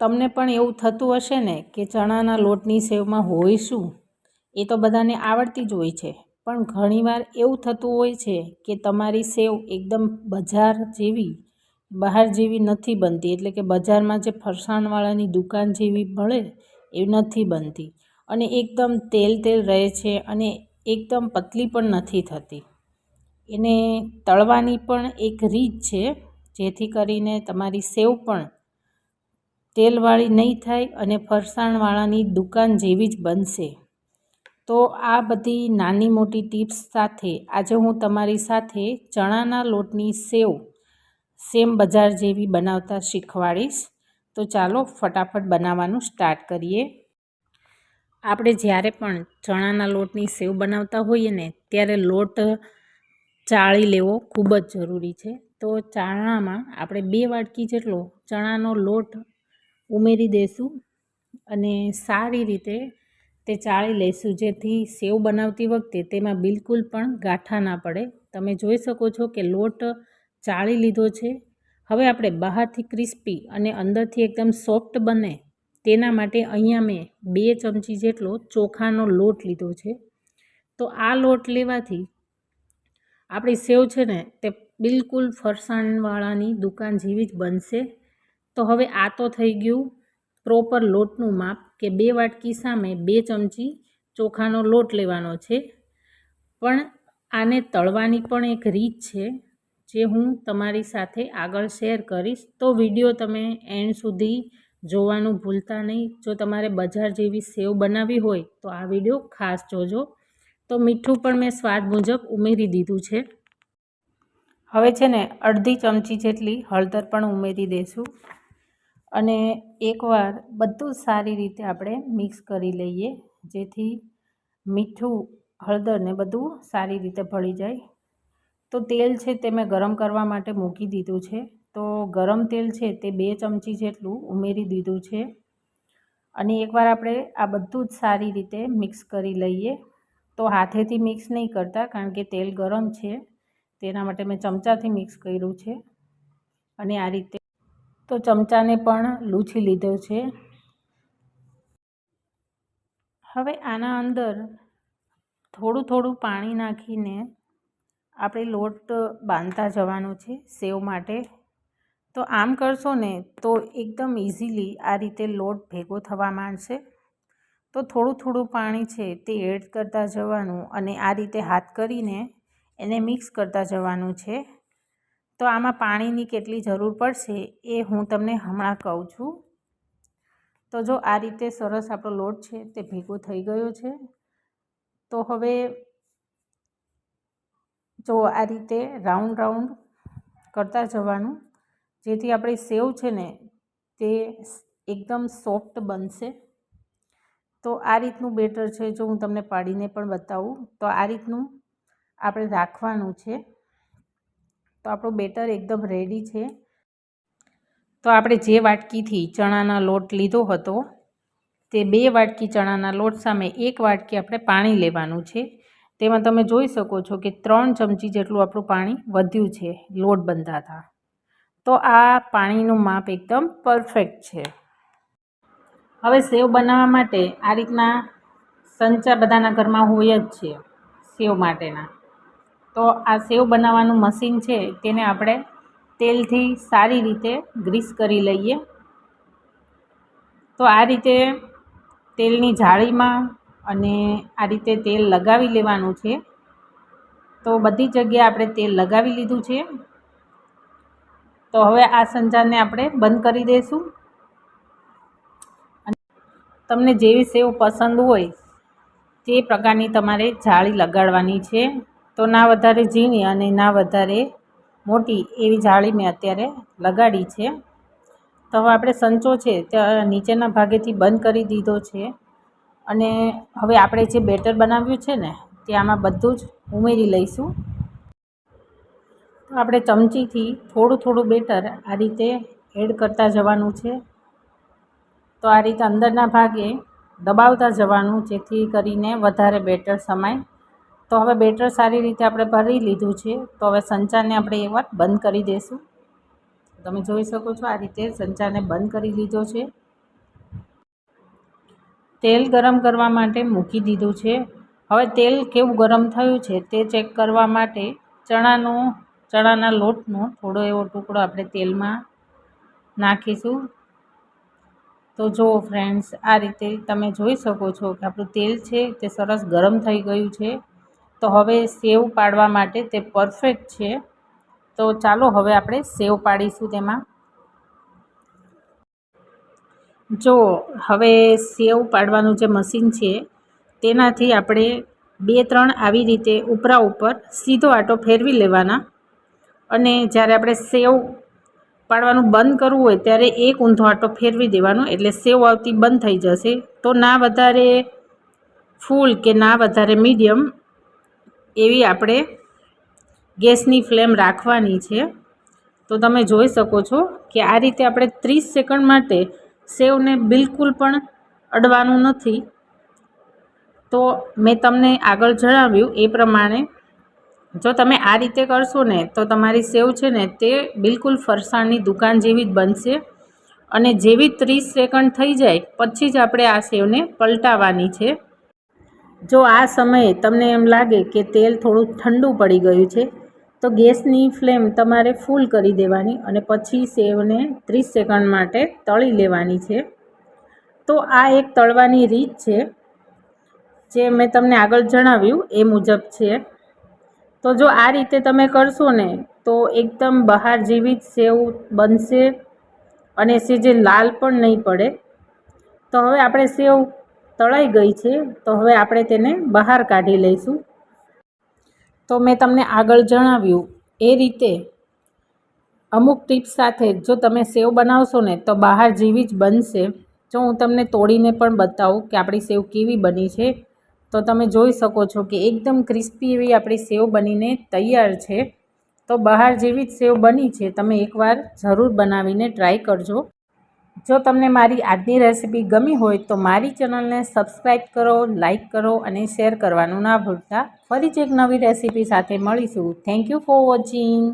તમને પણ એવું થતું હશે ને કે ચણાના લોટની સેવમાં હોય શું? એ તો બધાને આવડતી જ હોય છે. પણ ઘણીવાર એવું થતું હોય છે કે તમારી સેવ એકદમ બજાર જેવી, બહાર જેવી નથી બનતી. એટલે કે બજારમાં જે ફરસાણવાળાની દુકાન જેવી મળે, એ નથી બનતી. અને એકદમ તેલ તેલ રહે છે અને એકદમ પતલી પણ નથી થતી. એને તળવાની પણ એક રીત છે, જેથી કરીને તમારી સેવ પણ તેલવાળી નહીં થાય અને ફરસાણવાળાની દુકાન જેવી જ બનશે. તો આ બધી નાની મોટી ટિપ્સ સાથે આજે હું તમારી સાથે ચણાના લોટની સેવ સેમ બજાર જેવી બનાવતા શીખવાડીશ. તો ચાલો ફટાફટ બનાવવાનું સ્ટાર્ટ કરીએ. આપણે જ્યારે પણ ચણાના લોટની સેવ બનાવતા હોઈએ ને, ત્યારે લોટ ચાળી લેવો ખૂબ જ જરૂરી છે. તો ચાણામાં આપણે બે વાટકી જેટલો ચણાનો લોટ ઉમેરી દઈશું અને સારી રીતે તે ચાળી લઈશું જેથી સેવ બનાવતી વખતે તેમાં બિલકુલ પણ ગાંઠા ના પડે. તમે જોઈ શકો છો કે લોટ ચાળી લીધો છે. હવે આપણે બહારથી ક્રિસ્પી અને અંદરથી એકદમ સોફ્ટ બને તેના માટે અહીંયા મેં બે ચમચી જેટલો ચોખાનો લોટ લીધો છે. તો આ લોટ લેવાથી આપણી સેવ છે ને તે બિલકુલ ફરસાણવાળાની દુકાન જેવી જ બનશે. તો હવે આ તો થઈ ગયું પ્રોપર લોટનું માપ કે બે વાટકી સામે બે ચમચી ચોખાનો લોટ લેવાનો છે. પણ આને તળવાની પણ એક રીત છે જે હું તમારી સાથે આગળ શેર કરીશ. તો વીડિયો તમે એન્ડ સુધી જોવાનું ભૂલતા નહીં. જો તમારે બજાર જેવી સેવ બનાવવી હોય તો આ વીડિયો ખાસ જોજો. તો મીઠું પણ મેં સ્વાદ મુજબ ઉમેરી દીધું છે. હવે છે ને અડધી ચમચી જેટલી હળદર પણ ઉમેરી દઈશું અને એકવાર બધું સારી રીતે આપણે મિક્સ કરી લઈએ, જેથી મીઠું, હળદર ને બધું સારી રીતે ભળી જાય. તો તેલ છે તે મેં ગરમ કરવા માટે મૂકી દીધું છે. તો ગરમ તેલ છે તે બે ચમચી જેટલું ઉમેરી દીધું છે. અને એકવાર આપણે આ બધું જ સારી રીતે મિક્સ કરી લઈએ. તો હાથેથી મિક્સ નહીં કરતા, કારણ કે તેલ ગરમ છે. તેના માટે મેં ચમચાથી મિક્સ કર્યું છે. અને આ રીતે તો ચમચાને પણ લૂછી લીધો છે. હવે આના અંદર થોડું થોડું પાણી નાખીને આપણે લોટ બાંધતા જવાનો છે સેવ માટે. તો આમ કરશો ને તો એકદમ ઇઝીલી આ રીતે લોટ ભેગો થવા માંડશે. તો થોડું થોડું પાણી છે તે એડ કરતા જવાનું અને આ રીતે હાથ કરીને એને મિક્સ કરતા જવાનું છે. તો આમાં પાણીની કેટલી જરૂર પડશે એ હું તમને હમણાં કહું છું. તો જો આ રીતે સરસ આપણો લોટ છે તે ભેગો થઈ ગયો છે. તો હવે જો આ રીતે રાઉન્ડ રાઉન્ડ કરતા જવાનું, જેથી આપણી સેવ છે ને તે એકદમ સોફ્ટ બનશે. તો આ રીતનું બેટર છે જો હું તમને પાડીને પણ બતાવું. તો આ રીતનું આપણે રાખવાનું છે. તો આપણું બેટર એકદમ રેડી છે. તો આપણે જે વાટકીથી ચણાના લોટ લીધો હતો, તે બે વાટકી ચણાના લોટ સામે એક વાટકી આપણે પાણી લેવાનું છે. તેમાં તમે જોઈ શકો છો કે ત્રણ ચમચી જેટલું આપણું પાણી વધ્યું છે, લોટ બંધાતા. તો આ પાણીનું માપ એકદમ પરફેક્ટ છે. હવે સેવ બનાવવા માટે આ રીતના સંચા બધાના ઘરમાં હોય જ છે, સેવ માટેના. તો આ સેવ બનાવવાનું મશીન છે, તેને આપણે તેલથી સારી રીતે ગ્રીસ કરી લઈએ. તો આ રીતે તેલની જાળીમાં અને આ રીતે તેલ લગાવી લેવાનું છે. તો બધી જગ્યાએ આપણે તેલ લગાવી લીધું છે. તો હવે આ સંજાને આપણે બંધ કરી દઈશું. તમને જેવી સેવ પસંદ હોય તે પ્રકારની તમારે જાળી લગાડવાની છે. તો ના વધારે ઝીણી અને ના વધારે મોટી એવી જાળી મેં અત્યારે લગાડી છે. તો હવે આપણે સંચો છે ત્યાં નીચેના ભાગેથી બંધ કરી દીધો છે. અને હવે આપણે જે બેટર બનાવ્યું છે ને, તે આમાં બધું જ ઉમેરી લઈશું. તો આપણે ચમચીથી થોડું થોડું બેટર આ રીતે એડ કરતા જવાનું છે. તો આ રીતે અંદરના ભાગે દબાવતા જવાનું જેથી કરીને વધારે બેટર સમાય તો હવે બેટર સારી રીતે આપણે ભરી લીધું છે. તો હવે સંચારને આપણે એકવાર બંધ કરી દઈશું તમે જોઈ શકો છો આ રીતે સંચારને બંધ કરી લીધો છે. તેલ ગરમ કરવા માટે મૂકી દીધું છે. હવે તેલ કેવું ગરમ થયું છે તે ચેક કરવા માટે ચણાનો, ચણાના લોટનો થોડો એવો ટુકડો આપણે તેલમાં નાખીશું. તો જુઓ ફ્રેન્ડ્સ, આ રીતે તમે જોઈ શકો છો કે આપણું તેલ છે તે સરસ ગરમ થઈ ગયું છે. તો હવે સેવ પાડવા માટે તે પરફેક્ટ છે. તો ચાલો હવે આપણે સેવ પાડીશું તેમાં. જો હવે સેવ પાડવાનું જે મશીન છે, તેનાથી આપણે બે ત્રણ આવી રીતે ઉપરા ઉપર સીધો આટો ફેરવી લેવાના. અને જ્યારે આપણે સેવ પાડવાનું બંધ કરવું હોય, ત્યારે એક ઊંધો આટો ફેરવી દેવાનો, એટલે સેવ આવતી બંધ થઈ જશે. તો ના વધારે ફૂલ કે ના વધારે મીડિયમ એવી આપણે ગેસની ફ્લેમ રાખવાની છે. તો તમે જોઈ શકો છો કે આ રીતે આપણે ત્રીસ સેકન્ડ માટે સેવને બિલકુલ પણ અડવાનું નથી. તો મેં તમને આગળ જણાવ્યું એ પ્રમાણે જો તમે આ રીતે કરશો ને તો તમારી સેવ છે ને તે બિલકુલ ફરસાણની દુકાન જેવી જ બનશે. અને જેવી ત્રીસ સેકન્ડ થઈ જાય, પછી જ આપણે આ સેવને પલટાવવાની છે. જો આ સમયે તમને એમ લાગે કે તેલ થોડું ઠંડુ પડી ગયું છે, તો ગેસની ફ્લેમ તમારે ફૂલ કરી દેવાની અને પછી સેવને ત્રીસ સેકન્ડ માટે તળી લેવાની છે. તો આ એક તળવાની રીત છે, જે મેં તમને આગળ જણાવ્યું એ મુજબ છે. તો જો આ રીતે તમે કરશો ને, તો એકદમ બહાર જેવી જ સેવ બનશે અને જે લાલ પણ નહીં પડે. તો હવે આપણે સેવ તળાઈ ગઈ છે, તો હવે આપણે તેને બહાર કાઢી લઈશું. તો મેં તમને આગળ જણાવ્યું, એ રીતે અમુક ટિપ્સ સાથે જો તમે સેવ બનાવશો ને, તો બહાર જેવી જ બનશે. જો હું તમને તોડીને પણ બતાવું કે આપણી સેવ કેવી બની છે, તો તમે જોઈ શકો છો કે એકદમ ક્રિસ્પી એવી આપણી સેવ બનીને તૈયાર છે. તો બહાર જેવી જ સેવ બની છે, તમે એકવાર જરૂર બનાવીને ટ્રાય કરજો. જો તમને મારી આજની રેસીપી ગમી હોય તો મારી ચેનલને સબસ્ક્રાઈબ કરો, લાઇક કરો અને શેર કરવાનું ના ભૂલતા. ફરી જ એક નવી રેસીપી સાથે મળીશું. Thank you for watching